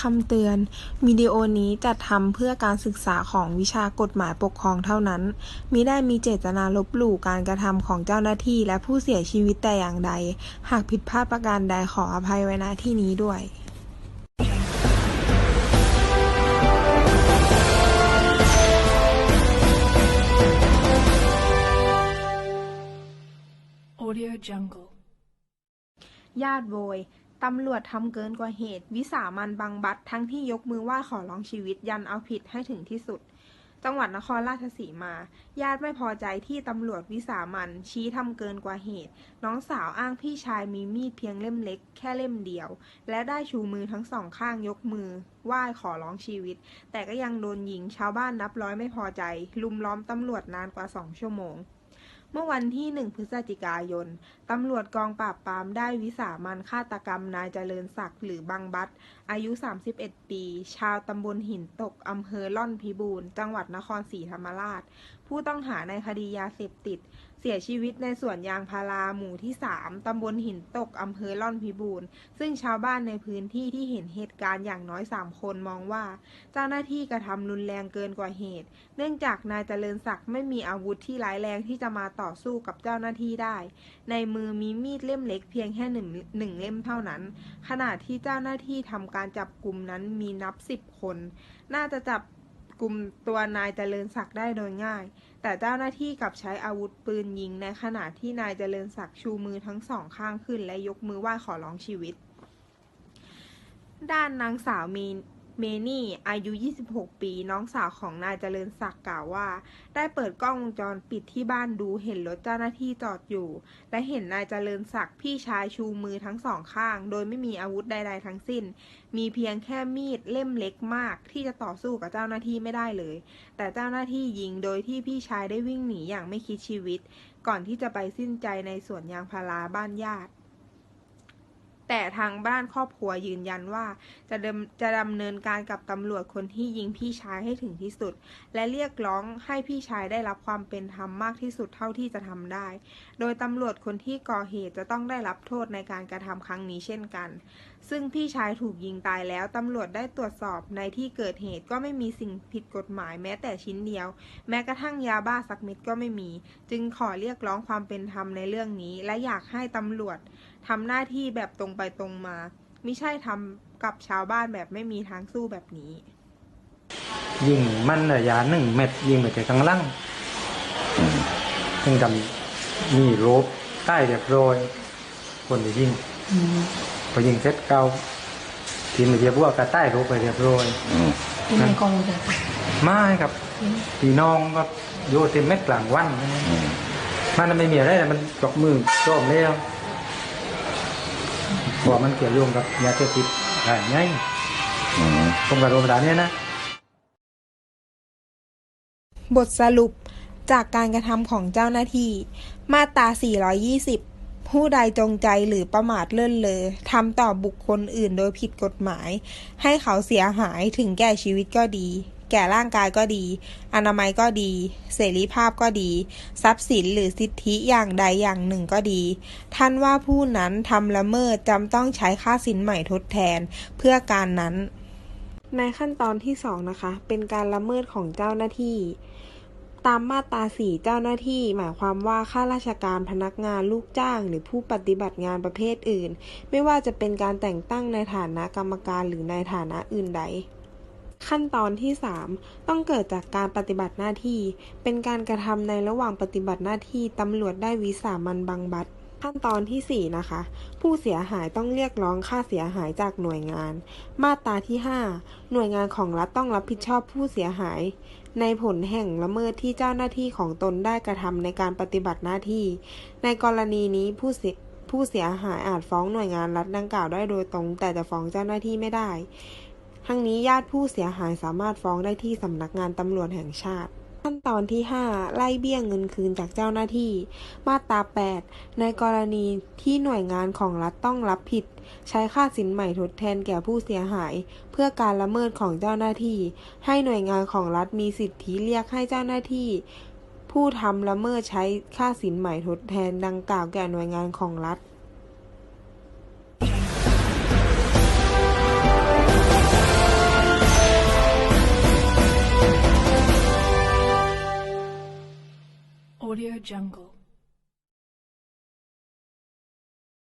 คำเตือน วิดีโอนี้จัดทำเพื่อการศึกษาของวิชากฎหมายปกครองเท่านั้น มิได้มีเจตนาลบหลู่การกระทำของเจ้าหน้าที่และผู้เสียชีวิตแต่อย่างใด หากผิดพลาดประการใดขออภัยไว้ณที่นี้ด้วย Audio Jungle. ญาติโวย ตำรวจทำเกินกว่าเหตุ วิสามันบังบัตรทั้งที่ยกมือไหว้ขอร้องชีวิตยันเอาผิดให้ถึงที่สุด จังหวัดนครราชสีมา ญาติไม่พอใจที่ตำรวจวิสามันชี้ทำเกินกว่าเหตุ น้องสาวอ้างพี่ชายมีมีดเพียงเล่มเล็ก แค่เล่มเดียว และได้ชูมือทั้งสองข้างยกมือไหว้ขอร้องชีวิต แต่ก็ยังโดนยิงชาวบ้านนับร้อยไม่พอใจ ลุมล้อมตำรวจนานกว่าสองชั่วโมง เมื่อวันที่ 1 พฤศจิกายน ตำรวจกองปราบปรามได้วิสามันฆาตกรรมนายเจริญศักดิ์หรือบังบัตอายุ 31 ปี ชาวตำบลหินตก อำเภอล่อนพิบูรณ์ จังหวัดนครศรีธรรมราชผู้ต้องหาในคดียาเสพติด เสียชีวิตในสวนยางพาราหมู่ที่ 3 ตำบลหินตก อำเภอล่อนพิบูรณ์ ซึ่งชาวบ้านในพื้นที่ที่เห็นเหตุการณ์อย่างน้อย 3 คนมองว่า เจ้าหน้าที่กระทำรุนแรงเกินกว่าเหตุ เนื่องจากนายเจริญศักดิ์ไม่มีอาวุธที่ร้ายแรงที่จะมาต่อสู้กับเจ้าหน้าที่ได้ ในมือมีมีดเล่มเล็กเพียงแค่หนึ่งหนึ่งเล่มเท่านั้น ขณะที่เจ้าหน้าที่ทำการจับกลุ่มนั้นมีนับสิบคน น่าจะจับ กลุ่มตัวนายเจริญศักดิ์ได้โดยง่าย แต่เจ้าหน้าที่กลับใช้อาวุธปืนยิงในขณะที่นายเจริญศักดิ์ชูมือทั้งสองข้างขึ้น และยกมือไหว้ขอร้องชีวิต ด้านนางสาวมี เมนี่อายุ 26 ปี น้องสาวของนายเจริญศักดิ์กล่าวว่า ได้เปิดกล้องวงจรปิดที่บ้านดูเห็นรถเจ้าหน้าที่จอดอยู่ และเห็นนายเจริญศักดิ์พี่ชายชูมือทั้งสองข้าง โดยไม่มีอาวุธใดๆทั้งสิ้น มีเพียงแค่มีดเล่มเล็กมาก ที่จะต่อสู้กับเจ้าหน้าที่ไม่ได้เลย แต่เจ้าหน้าที่ยิงโดยที่พี่ชายได้วิ่งหนีอย่างไม่คิดชีวิต ก่อนที่จะไปสิ้นใจในสวนยางพาราบ้านญาติ แต่ทางบ้านครอบครัวยืนยันว่าจะดำจะดำเนินการกับตำรวจคนที่ยิงพี่ชายให้ถึงที่สุด และเรียกร้องให้พี่ชายได้รับความเป็นธรรมมากที่สุดเท่าที่จะทำได้ โดยตำรวจคนที่ก่อเหตุจะต้องได้รับโทษในการกระทำครั้งนี้เช่นกัน ซึ่งพี่ชายถูกยิงตายแล้วตำรวจได้ตรวจสอบในที่เกิดเหตุก็ไม่มีสิ่งผิดกฎหมายแม้แต่ชิ้นเดียว แม้กระทั่งยาบ้าสักเม็ดก็ไม่มี จึงขอเรียกร้องความเป็นธรรมในเรื่องนี้ และอยากให้ตำรวจ ทำหน้าที่แบบตรงไปตรงมาไม่ใช่ทำกับชาวบ้านแบบไม่มีทางสู้แบบนี้ ยิงมันระยะหนึ่งเม็ดยิงไปแต่ข้างหล่างซึ่งกับมีโรบใต้เรียบร้อย คนที่ยิงพอยิงเสร็จเกาทีมเรียบว่ากระใต้โรบไปเรียบร้อยเป็นไงกองเลยไม่ครับพี่น้องก็โยเต็มเม็ดกลางวันมันไม่มีอะไรเลยมันจกมือโจมแล้ว เพราะว่ามันเกี่ยวโยงกับยาเสพติดอะไรไงผมกับโรมดาเนี่ยนะ บทสรุปจากการกระทำของเจ้าหน้าที่ มาตรา 420 ผู้ใดจงใจหรือประมาทเลินเลอทำต่อบุคคลอื่นโดยผิดกฎหมาย ให้เขาเสียหายถึงแก่ชีวิตก็ดี แก่ร่างกายก็ดี อนามัยก็ดี เสรีภาพก็ดี ทรัพย์สินหรือสิทธิอย่างใดอย่างหนึ่งก็ดี ท่านว่าผู้นั้นทำละเมิดจำต้องใช้ค่าสินใหม่ทดแทนเพื่อการนั้น ในขั้นตอนที่สองนะคะ เป็นการละเมิดของเจ้าหน้าที่ตามมาตราสี่เจ้าหน้าที่ หมายความว่าข้าราชการพนักงานลูกจ้าง หรือผู้ปฏิบัติงานประเภทอื่น ไม่ว่าจะเป็นการแต่งตั้งในฐานะกรรมการหรือในฐานะอื่นใด ขั้นตอนที่ 3 ต้องเกิดจากการปฏิบัติหน้าที่ เป็นการกระทำในระหว่างปฏิบัติหน้าที่ตำรวจได้วิสามันบังบัดขั้นตอนทีสี่ 4 นะคะ ผู้เสียหายต้องเรียกร้องค่าเสียหายจากหน่วยงาน มาตราที่ 5 หน่วยงานของรัฐต้องรับผิดชอบผู้เสียหาย ในผลแห่งละเมิดที่เจ้าหน้าที่ของตนได้กระทำในการปฏิบัติหน้าที่ ในกรณีนี้ผู้เสียผู้เสียหายอาจฟ้องหน่วยงานรัฐดังกล่าวได้โดยตรง แต่จะฟ้องเจ้าหน้าที่ไม่ได้ ทั้งนี้ญาติผู้เสียหายสามารถฟ้องได้ที่สำนักงานตำรวจแห่งชาติ ขั้นตอนที่ 5 ไล่เบี้ยเงินคืนจากเจ้าหน้าที่ มาตรา 8 ในกรณีที่หน่วยงานของรัฐต้องรับผิด ใช้ค่าสินใหม่ทดแทนแก่ผู้เสียหาย เพื่อการละเมิดของเจ้าหน้าที่ ให้หน่วยงานของรัฐมีสิทธิเรียกให้เจ้าหน้าที่ผู้ทำละเมิดใช้ค่าสินใหม่ทดแทนดังกล่าวแก่หน่วยงานของรัฐ Audio Jungle.